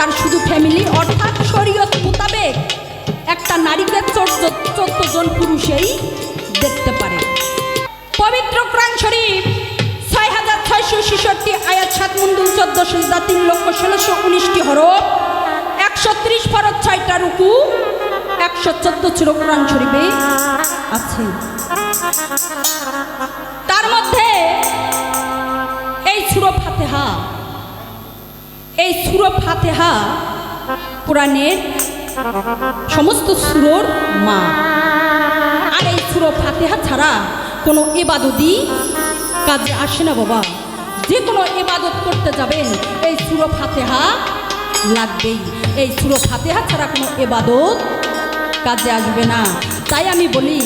তার শুধু ফ্যামিলি অর্থাৎ শরীয়ত মোতাবেক একটা নারীকে চোদ্দ চোদ্দ জন পুরুষেই দেখতে পারে। পবিত্র কোরআন শরীফ, ছয় হাজার ছয়শো ছেষট্টি আয়াত সাত মন্ডল চোদ্দ সিজদা তিন লক্ষ ষোলোশো উনিশটি হরফ, একশো ত্রিশ ফরত ছয়টা রুকু, একশো চোদ্দ ছিল কোরআন শরীফে আছে। তার মধ্যে এই সুরো ফাতেহা এই সুরো ফাতেহা কোরআনের সমস্ত সুরোর মা। আর এই সুরো ফাতেহা ছাড়া কোনো এবাদতই কাজে আসে না বাবা। যে কোনো এবাদত করতে যাবেন, এই সুরো ফাতেহা লাগবেই। এই সুরো ফাতেহা ছাড়া কোনো এবাদত কাজে আসবে না। তাই আমি বলি,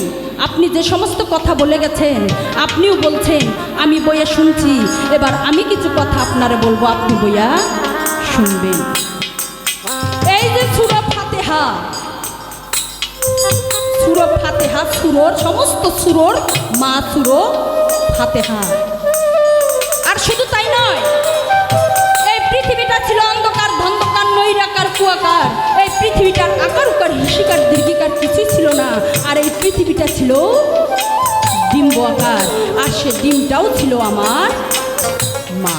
আপনি যে সমস্ত কথা বলে গেছেন, আপনিও বলছেন, আমি বইয়া শুনছি। এবার আমি কিছু কথা আপনারে বলব, আপনি বইয়া শুনবেন। এই যে সুরো ফাতেহা সুরো ফাতেহা, সুরোর, সমস্ত সুরোর মা সুরো ফাতেহা। আর শুধু তাই নয়, এই পৃথিবীটা ছিল অন্ধকার, ধন্ধকার, নৈরাকার, কুয়াকার। এই পৃথিবীটার আকার উকার হিসিকার, দীর্ঘিকার কিছুই ছিল না। আর এই পৃথিবীটা ছিল ডিম্ব আকার। আর সে ডিমটাও ছিল আমার মা।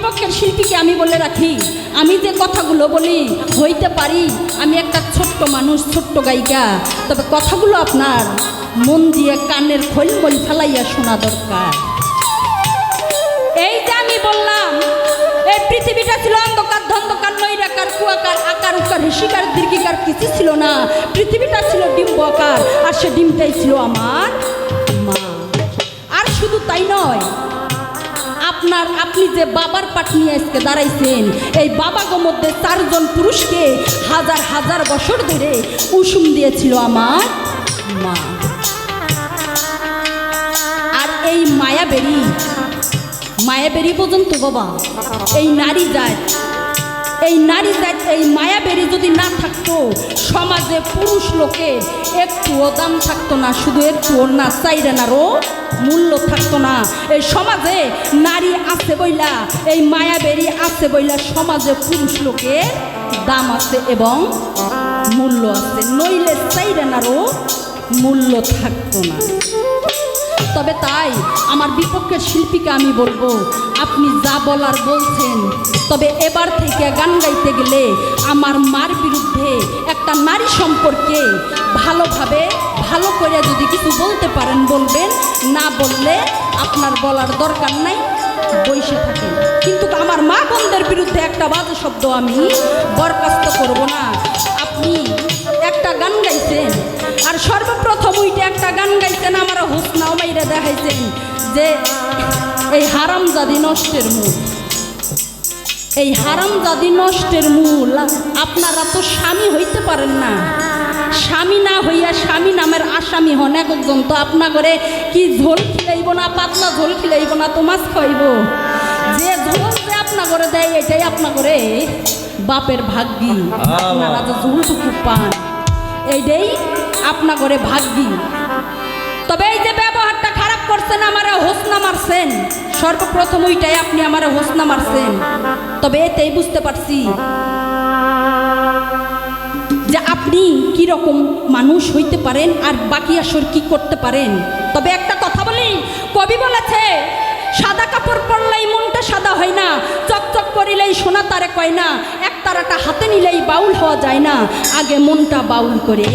বিপক্ষের শিল্পীকে আমি বলে রাখি, আমি যে কথাগুলো বলি, হইতে পারি, আমি একটা ছোট্ট মানুষ, ছোট্ট গায়িকা, তবে কথাগুলো আপনার মন দিয়ে কানের খৈলমল ফেলাইয়া শোনা দরকার। এই যে আমি বললাম, এই পৃথিবীটা ছিল অন্ধকার, ধন্ধকার, নৈরাকার, কুয়াকার, আকার, উকার হিসিকার দীর্ঘিকার, কিছু ছিল না। পৃথিবীটা ছিল ডিম্ব আকার, আর সে ডিমটাই ছিল আমার মা। আর শুধু তাই নয় আপনার, আপনি যে বাবার পাট নিয়ে আজকে দাঁড়াইছেন, এই বাবাগো মধ্যে চারজন পুরুষকে হাজার হাজার বছর ধরে উষুম দিয়েছিল আমার মা। আর এই মায়াবেরি মায়াবেরি পর্যন্ত বাবা, এই নারী জাত, এই নারী জাত, এই মায়াবেরি যদি না থাকতো, সমাজে পুরুষ লোকের একটুও দাম থাকতো না, শুধু একটুও না চাইরেনারও মূল্য থাকতো না। এই সমাজে নারী আছে বইলা, এই মায়াবেরি আছে বইলা, সমাজে পুরুষ লোকের দাম আছে এবং মূল্য আছে। নইলে চাইরেনারও মূল্য থাকতো না। তবে তাই আমার বিপক্ষের শিল্পীকে আমি বলব, আপনি যা বলার বলছেন, তবে এবার থেকে গান গাইতে গেলে আমার মার বিরুদ্ধে একটা নারী সম্পর্কে ভালোভাবে, ভালো করে যদি কিছু বলতে পারেন বলবেন না বললে আপনার বলার দরকার নাই বসে থাকেন কিন্তু আমার মা বোনদের বিরুদ্ধে একটা বাজে শব্দ আমি বরখাস্ত করব না। আপনি একটা গান গাইছেন, আর সর্বপ্রথম ওইটা একটা গান গাইছেন আমার হোসনাও মাইরা দেখাইছেন যে এই হারামজাদি নষ্টের মূল। এই হারামজাদি নষ্টের মূল, আপনারা তো স্বামী হইতে পারেন না। স্বামী না হইয়া স্বামী নামের আসামি হন একজন। তো আপনা করে কি ঝোল খিলাইব না পাতলা ঝোল খিলাইব না তো মাছ খাইব? যে ঝোল যে আপনা করে দেয় এটাই আপনা করে বাপের ভাগ্যি। আপনারা যে ঝোলটুকু পান এইটাই আপনা করে ভাগ্যি। তবে এই যে ব্যবহারটা খারাপ করছেন আমারে হোসনা মারছেন। সর্বপ্রথম ওইটাই আপনি আমারে হোসনা মারছেন। তবে এতেই বুঝতে পারছি আপনি কি রকম মানুষ হইতে পারেন আর বাকি আসর কি করতে পারেন তবে একটা কথা বলি, কবি বলেছে, সাদা কাপড় পরলেই মনটা সাদা হয় না, চকচক করিলেই সোনা তারে কয় না, এক তারাটা হাতে নিলেই বাউল হওয়া যায় না, আগে মনটা বাউল করে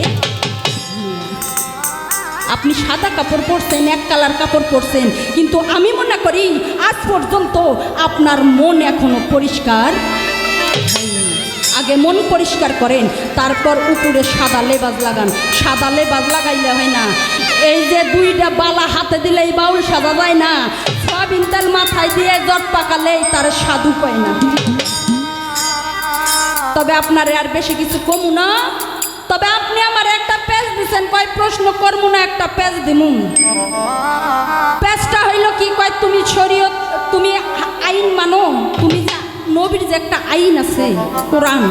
আপনি সাদা কাপড় পরছেন, এক কালার কাপড় পরছেন, কিন্তু আমি মনে করি, আজ পর্যন্ত আপনার মন এখনও পরিষ্কার হয়নি। আগে মন পরিষ্কার করেন, তারপর উপরে সাদা লেবাজ লাগান। সাদা লেবাজ লাগাইলে হয় না। এই যে দুইটা বালা হাতে দিলেই বাউল সাদা যায় না। সয়াবিন তেল মাথায় দিয়ে জট পাকালেই তার সাধু পায় না। তবে আপনার আর বেশি কিছু কমু না। তবে আপনি আমার একটা পেজ দিচ্ছেন কয় প্রশ্ন করব না, একটা পেজ দিমুন পেজটা হইল কি, কয় তুমি শরীয়ত, তুমি আইন মানো, তুমি নবীর যে একটা আইন আছে, কোরআন,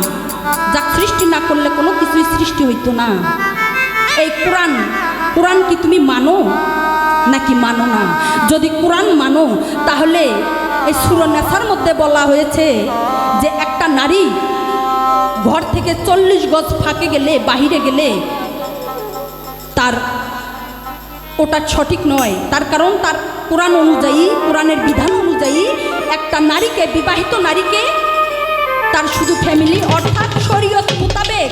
যা সৃষ্টি না করলে কোনো কিছুই সৃষ্টি হইতো না। এই কোরআন কোরআন কি তুমি মানো নাকি মানো না? যদি কোরআন মানো, তাহলে এই সুরনেশার মধ্যে বলা হয়েছে যে একটা নারী ঘর থেকে চল্লিশ গজ ফাঁকে গেলে, বাহিরে গেলে তার ওটা সঠিক নয়। তার কারণ তার কোরআন অনুযায়ী, কোরআনের বিধান অনুযায়ী একটা নারীকে, বিবাহিত নারীকে তার শুধু ফ্যামিলি অর্থাৎ শরীয়ত মোতাবেক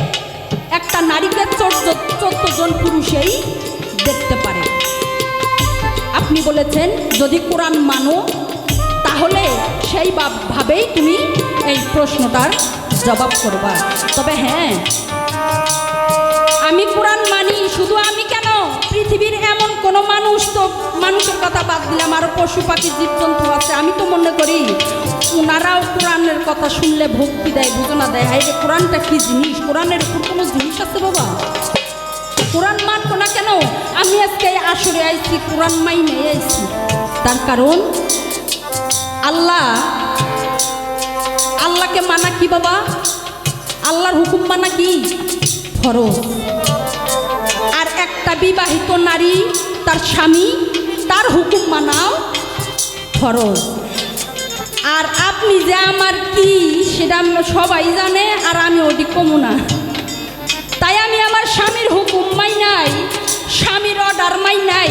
একটা নারীকে চোদ্দ চোদ্দ জন পুরুষেই দেখতে পারে। আপনি বলেছেন, যদি কোরআন মানো, তাহলে সেই ভাবেই তুমি এই প্রশ্নটার জবাব করবা। তবে হ্যাঁ আমি কোরআন মানি, শুধু আমি কেন পৃথিবীর এমন কোনো মানুষ তো মানুষের কথা বাদ দিলাম আরও পশু পাখি, জীবজন্তু আছে। আমি তো মনে করি ওনারাও কোরআনের কথা শুনলে ভক্তি দেয়, বুঝনা দেয়। হাই রে, কোরআনটা কি জিনিস? কোরআনের উপর কোনো জিনিস আছে বাবা? কোরআন মানবো না কেন? আমি আজকে আসরে আইছি, কোরআন মাইনে আইছি। তার কারণ, আল্লাহ, আল্লাহকে মানা কি বাবা? আল্লাহর হুকুম মানা কি? ফরজ। বিবাহিত নারী, তার স্বামী, তার হুকুম মানাও, ফরজ। আর আপনি যে আমার কি, সেটা সবাই জানে, আর আমি ওটি কমু না। তাই আমি আমার স্বামীর হুকুম মাই নাই, স্বামীর অর্ডার মাই নাই,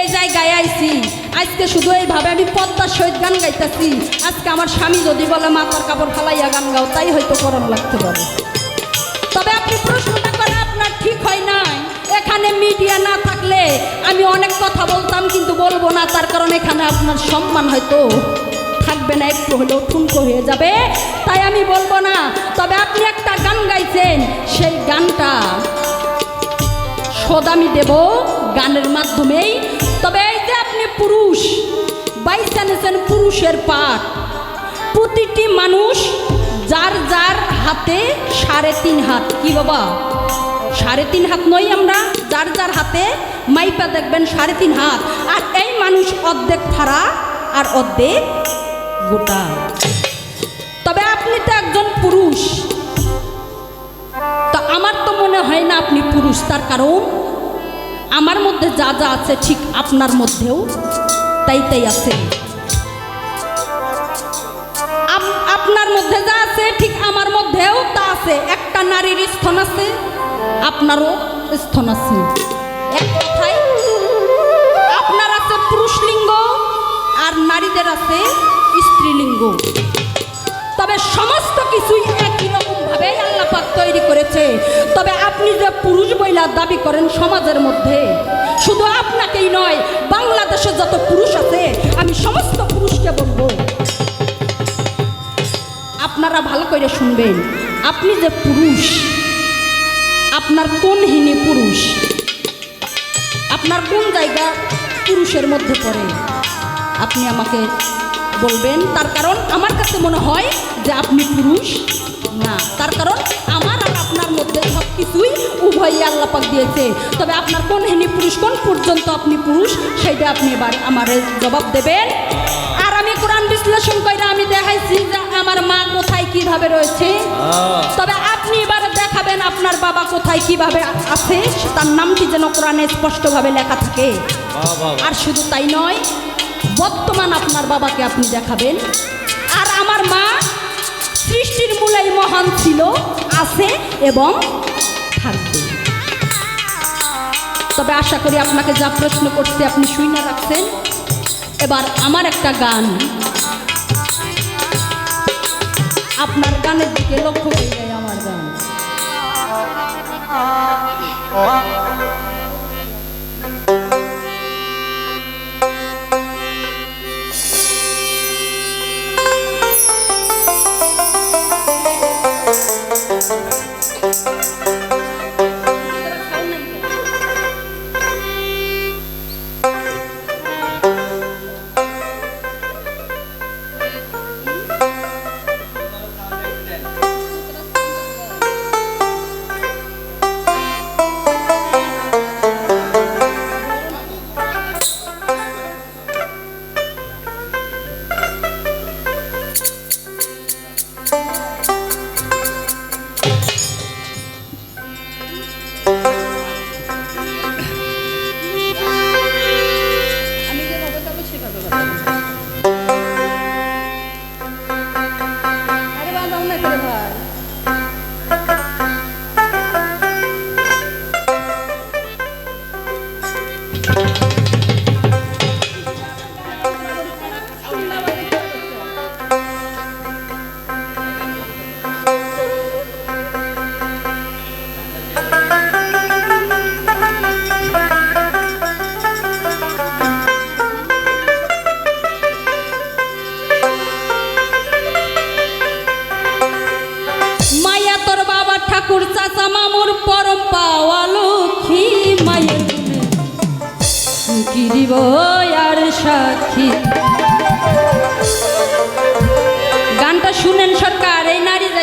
এই জায়গায় আইছি। আজকে শুধু এইভাবে আমি পদ্মার সহিত গান গাইতেছি। আজকে আমার স্বামী যদি বলে মাথার কাপড় ফালাইয়া গান গাও তাই হয়তো করণ লাগতে পারে। তবে আপনি প্রশ্নটা মিডিয়া না থাকলে আমি অনেক কথা বলতাম, কিন্তু বলব না। তার কারণ এখানে আপনার সম্মান হয়তো থাকবে না, একটু হলেও ঠুনকো হয়ে যাবে। তাই আমি বলব না। তবে আপনি একটা গান গাইছেন, সেই গানটা সদ আমি দেব গানের মাধ্যমেই। তবে এই যে আপনি পুরুষ, বাইসা নিয়েছেন পুরুষের পাঠ। প্রতিটি মানুষ যার যার হাতে সাড়ে তিন হাত, কি বাবা? সাড়ে তিন হাত নই আমরা, যার যার হাতে মাইপা দেখবেন সাড়ে তিন হাত। আর এই মানুষ অর্ধেক ফাড়া আর অর্ধেক গোটা। তবে আপনি তো একজন পুরুষ। তো আমার তো মনে হয় না আপনি পুরুষ, তার কারণ আমার মধ্যে যা যা আছে ঠিক আপনার মধ্যেও তাই তাই আছে। আপ- আপনার মধ্যে যা আছে ঠিক আমার মধ্যেও তা আছে। একটা নারীর স্থান আছে আপনারও স্থন আছে। এক কথায়, আপনার আছে পুরুষ লিঙ্গ আর নারীদের আছে স্ত্রীলিঙ্গ। তবে সমস্ত কিছুই একই রকম ভাবে আল্লাহ তৈরি করেছে। তবে আপনি যে পুরুষ মহিলা দাবি করেন সমাজের মধ্যে, শুধু আপনাকেই নয়, বাংলাদেশে যত পুরুষ আছে, আমি সমস্ত পুরুষকে বলব, আপনারা ভালো করে শুনবেন। আপনি যে পুরুষ আপনার কোন হিনী পুরুষ? আপনার কোন জায়গা পুরুষের মধ্যে পড়ে? আপনি আমাকে বলবেন তার কারণ আমার কাছে মনে হয় যে আপনি পুরুষ। না তার কারণ আমার আর আপনার মধ্যে সব কিছুই উভয়ই আল্লাপাক দিয়েছে। তবে আপনার কোন হিনী পুরুষ কোন পর্যন্ত আপনি পুরুষ সেইটা আপনি এবার আমার জবাব দেবেন। আর আমি কোরআন বিশ্লেষণ করে আমি দেখাইছি যে আমার মা কোথায় কীভাবে রয়েছে। তবে আপনি এবার দেখাবেন আপনার বাবা কোথায়, কীভাবে আছে? তার নামটি যেন কোরআনে স্পষ্টভাবে লেখা থাকে। আর শুধু তাই নয়, বর্তমান আপনার বাবাকে আপনি দেখাবেন। আর আমার মা সৃষ্টির মূলেই মহান ছিল, আছে এবং থাকবে। তবে আশা করি আপনাকে যা প্রশ্ন করছে আপনি শুনে রাখছেন। এবার আমার একটা গান। আপনার গানের দিকে লক্ষ্য হয়ে যায় Oh, oh, oh.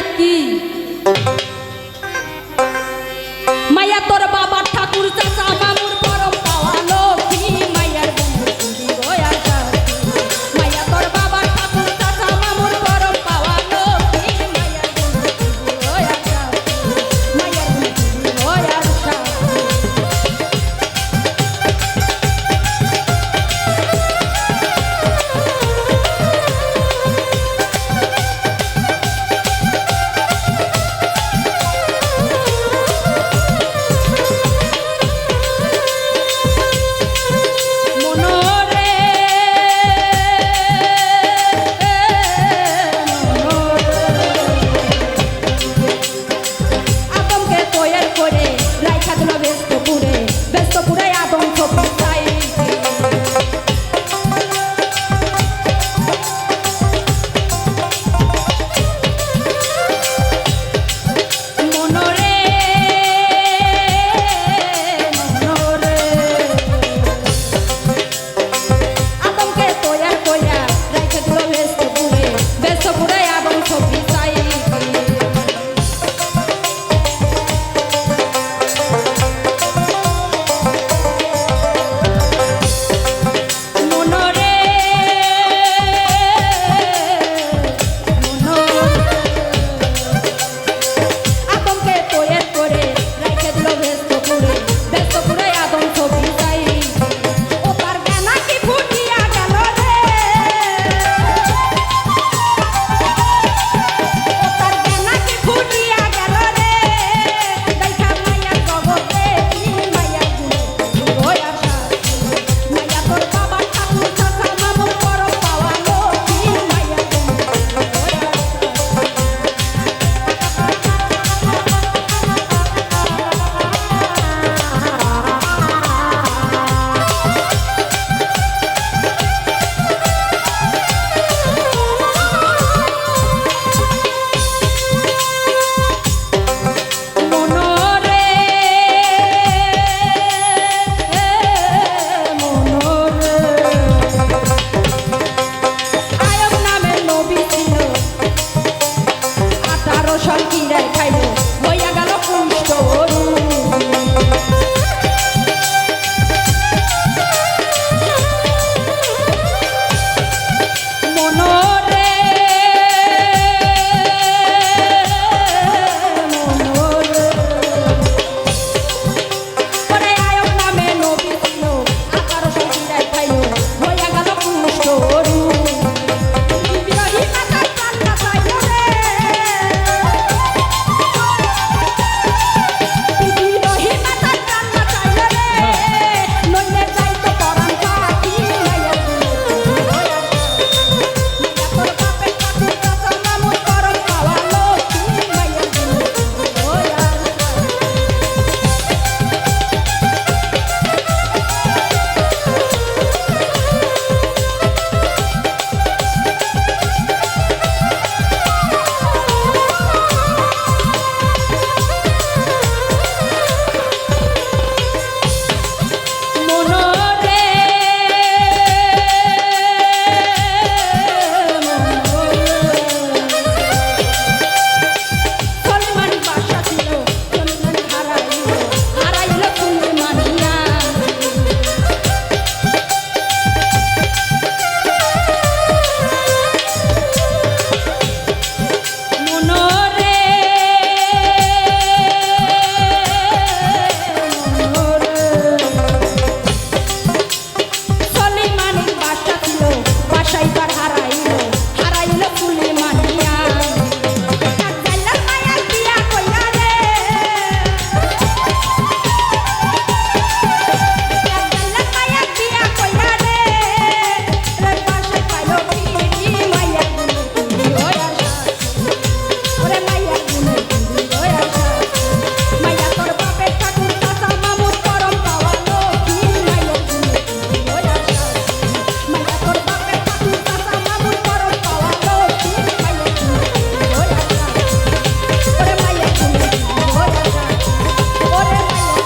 গানটা